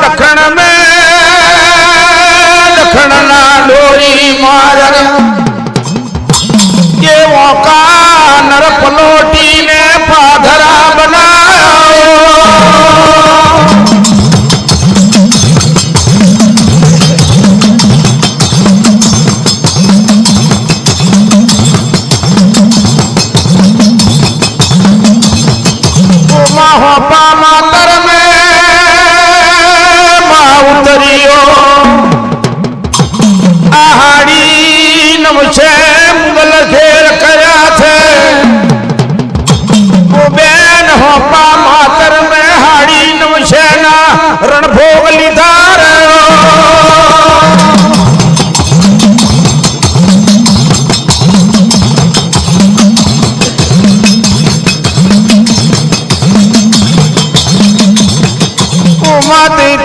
લખણ મે લખણ ના ડોરી મારગ કેવો કા નર પલોટી ને પાધરા બનાવ્યો પામા mate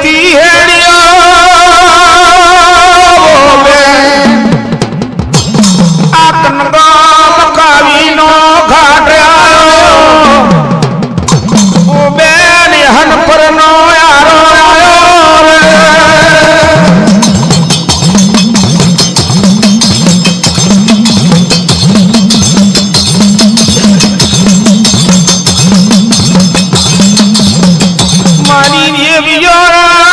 money, give your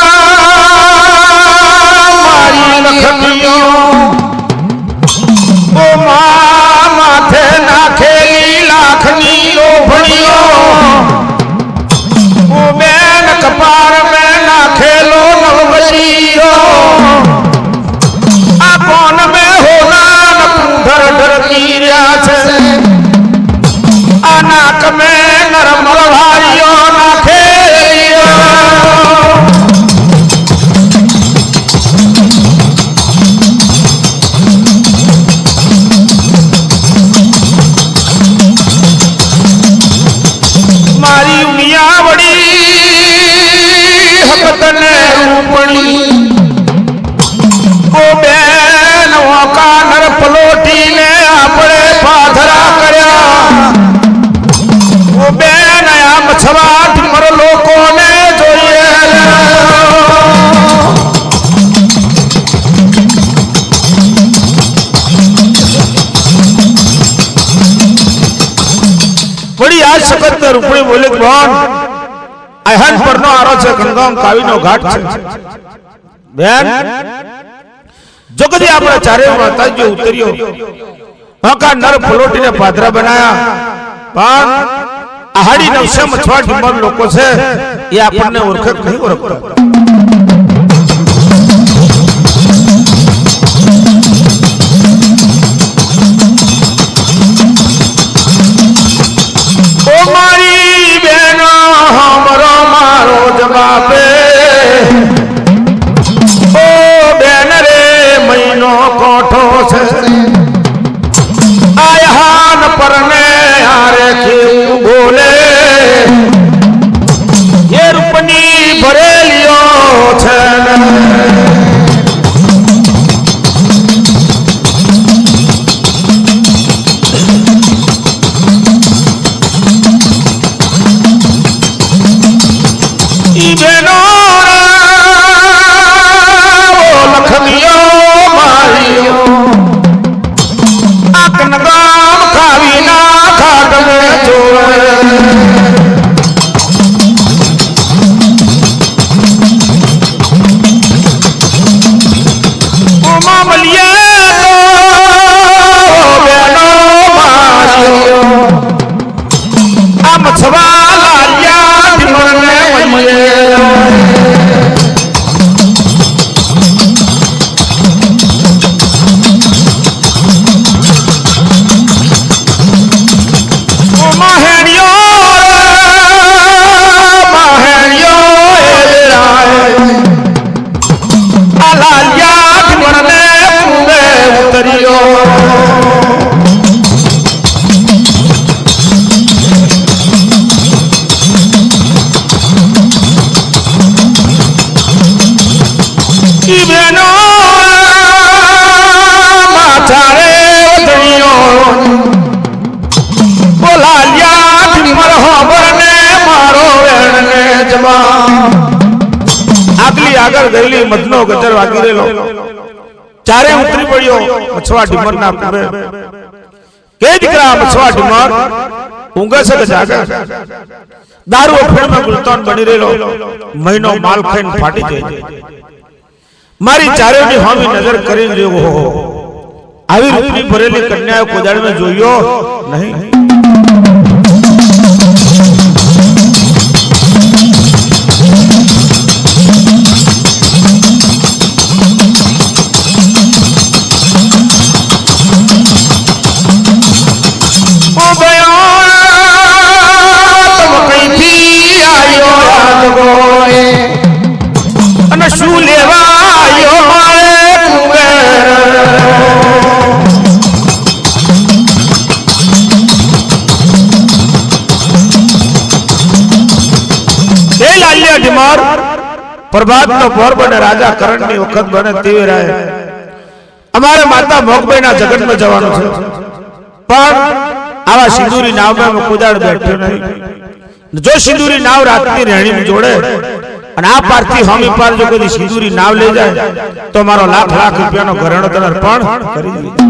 પણ અહન પરનો આરો છે ગંગામ કાવીનો ઘાટ છે. બેન, જો કદી આપણે ચારે માતાજી ઉતર્યો પાકા નર ફલોટીને પાદરા બનાયા, પણ આહાડી નવસે મછવાડ ઢુમર લોકો છે, એ આપણને ઓળખ નહીં ઓળખતા? વાગી રહેલો. ચારે ઉતરી પડ્યો મછવા ઢીમર ના પૂરે કે દીકરા મછવા ઢીમર? ઊંઘે કે જાગે? દારૂ અફેણમાં ગુલતાન બની રહેલો. મહિનો માલ ખાઈને ફાટી જાય. મારી ચારે ચારેની હોમી નજર કરી જોયો હો આવી રૂપની ભરેલી કન્યાઓ કોદાળમાં જોયો, નહીં. પ્રભાતનો ભોર બને, રાજા કરણની વખત બને, તેવી રાય. અમારે માતા મોગબાઈના જગતમાં જવાનું છે. પણ આવા સિંદુરી નાવમાં મેં કુદાડ બેઠો નહીં. જો સિંદુરી નાવ રાતની રહેણી જોડે, અને આ પારથી હોમી પાર જો કદી સિંદુરી નાવ લઈ જાય, તો મારો લાખ લાખ રૂપિયાનો ઘરેણો તને અર્પણ કરી દઈએ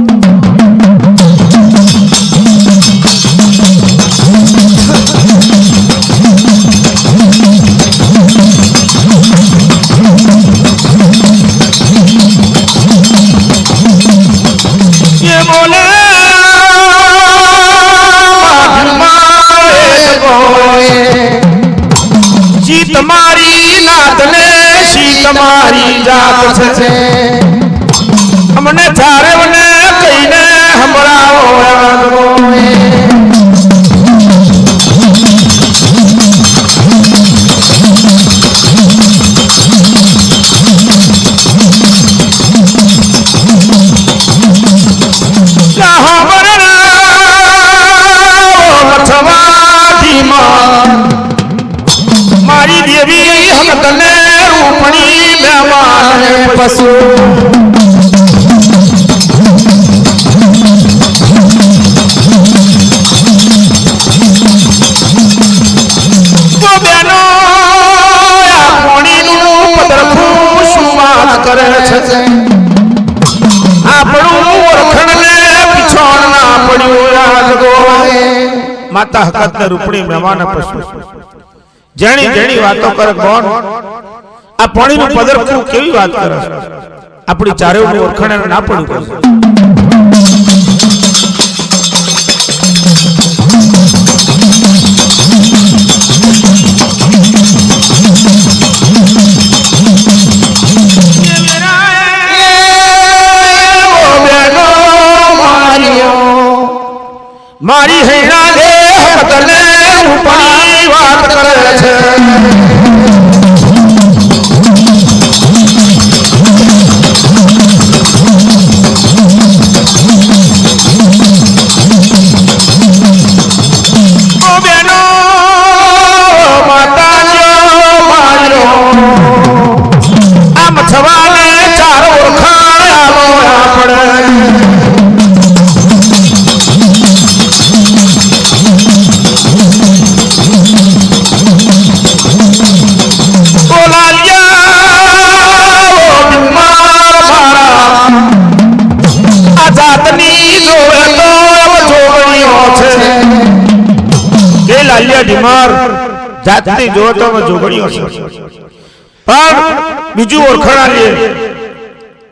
બોલે જીત મારી નાત ને શી તમારી છે. અમને ચારે મને કહીને હમણાં મારી દેવી હમ તને રૂપણી મહેમાન પશુ. કરે છે? આપણું ઓળખણને પીછોણ ના પડ્યું યાદ માતા હકત ને રૂપણી મહેમાન પશુ. જેણી જેણી વાતો કરે કોણ? આ પાણીનું પદરખું કેવી વાત કરે આપણી ચારે ઓળખાણે ના પડવું પડશે મારી હૈણા જાતની જો તો અમે જોગણીઓ છે. પણ બીજું ઓળખાણ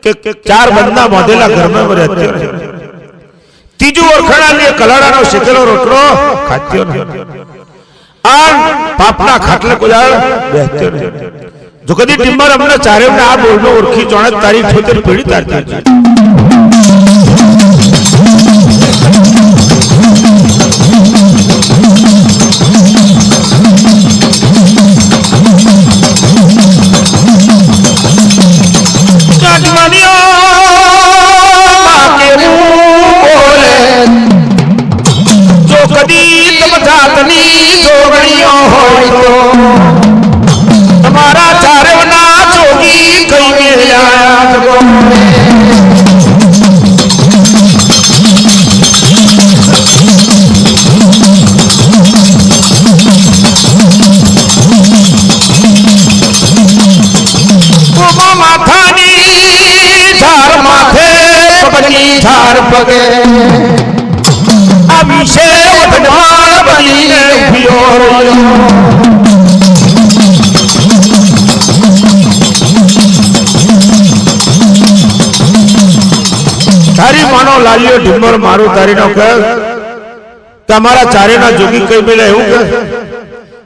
કે ચાર બંદના બાંધેલા ઘરમાં અમે રહેત્યો ત્રીજું ઓળખાણ આલીએ કલાડાનો શેકેલો રોટલો ખાત્યો આ પાપના ખાટલે બેસત્યો નથી જો કદી ટિમ્બર અમને ચારે આ બોલનો ઓળખી જોણે તારી ઠોતર પીડી તારતી જો કદી તમ જાતની જોગણીઓ હોય તો તમારા ચારેવના જોગી કઈ મેળ્યા ઝાર আমি সে ઉભ્યો રહ્યો. તારી માનો લાલ્યો ઢીમર મારું તારીનો કહે તમારા ચારેના જોગી કઈ મેલે એવું કહે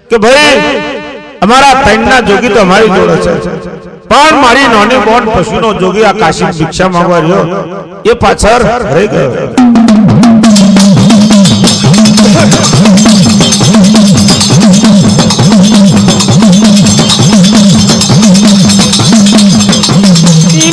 કે ભાઈ, અમારા ત્રણના જોગી તો અમારી જોડે છે. પણ મારી નાની બોન પશુનો જોગી આ કાશી ભિક્ષા માંગવા રહ્યો. એ પાછળ રહી ગયો. ઈ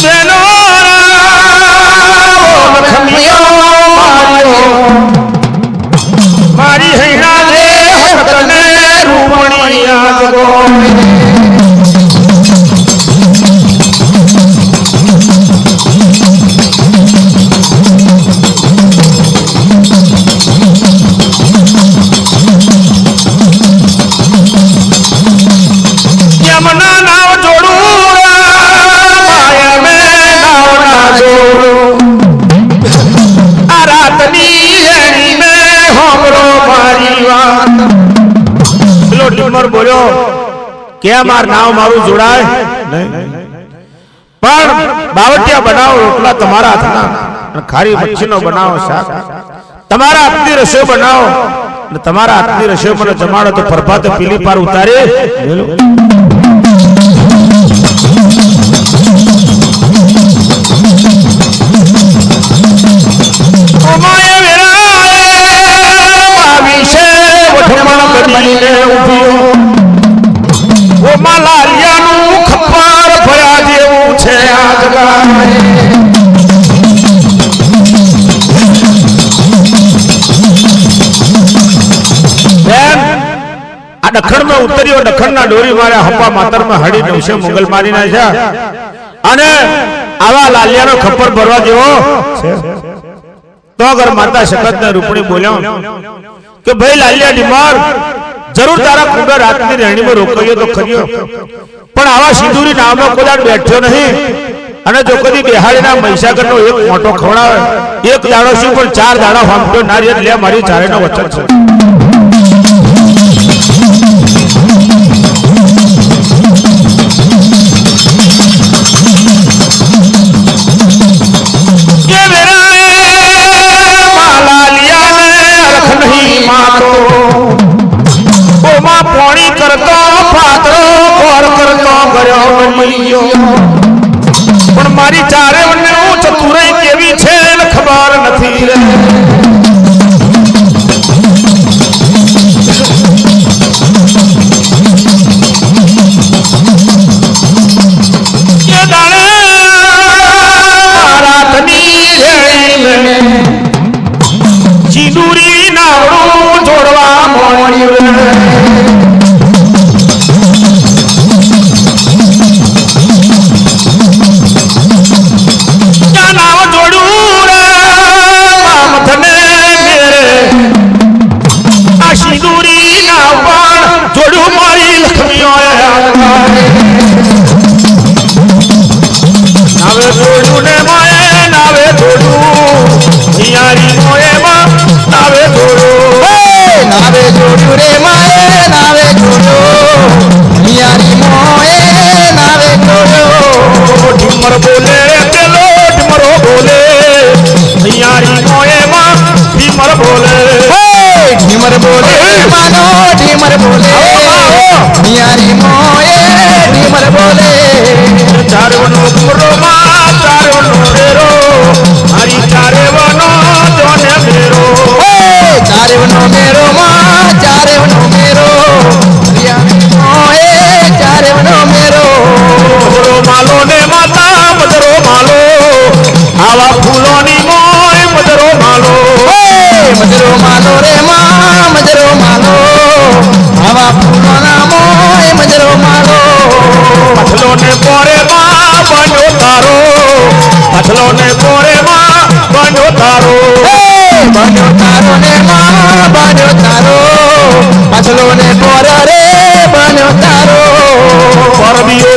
ઠુમર બોલ્યો, કે માર નામ મારું જોડાય? પણ બાવટિયા બનાવો, રોટલા તમારા હાથના. ખારી મચ્છીનો બનાવો, શાક. તમારા હાથની રસોઈ બનાવો. અને તમારા હાથની રસોઈ મને જમાડો, તો પ્રભાતે પીલી પાર ઉતારી. ઉતર્યો ડખણના ડોરી માર્યા, હપ્પા માતરમાં હડી નવશે મુગલ મારી છે અને આવા લાલિયાનો ખપ્પર ભરવા જેવો તો અગર માતા શકતને રૂપણી બોલ્યો કે ભાઈ લાલિયા ડીમાર જરૂર તારા કુંડા રાતની રહેણીમાં રોકાયો તો ખરીયો પણ આવા સિંદૂરી નામનો કોદાડ બેઠ્યો નહીં. અને જો કદી બેહાડીના મહીસાગરનો એક મોટો ખવડાવે, એક દાડો શું પણ ચાર દાડા ફામટ્યો ના રે લે, મારી ચારેનો વચન છે. ગયો મલિયો પણ મારી ચારે ઢીમર બોલે પેલો ઢીમરો બોલે હિયારી મોએ માં ઢીમર બોલે ઢીમર બોલે માનો ઢીમર બોલે હિયારી મોએ ઢીમર બોલે ચારવનો ગુમરો માં ચારવનો ડેરો મારી ચારેવનો જોને મેરો ચારેવનો મેરો માં ચારેવનો મેરો હિયારી મોએ ચારેવનો મેરો મજરો માલો ને માતા મજરો માલો આવા ફૂલોની મોય મજરો માલો. મજરો માલો રે માં મજરો માલો. આવા ફૂલોના મોય મજરો માલો. પથલો ને પોરે માં બન્યો તારો. પથલો ને પોરે માં બન્યો તારો. બન્યો તારો ને માં બન્યો તારો. પાછલો ને પોરે રે બન્યો તારો. પરબીઓ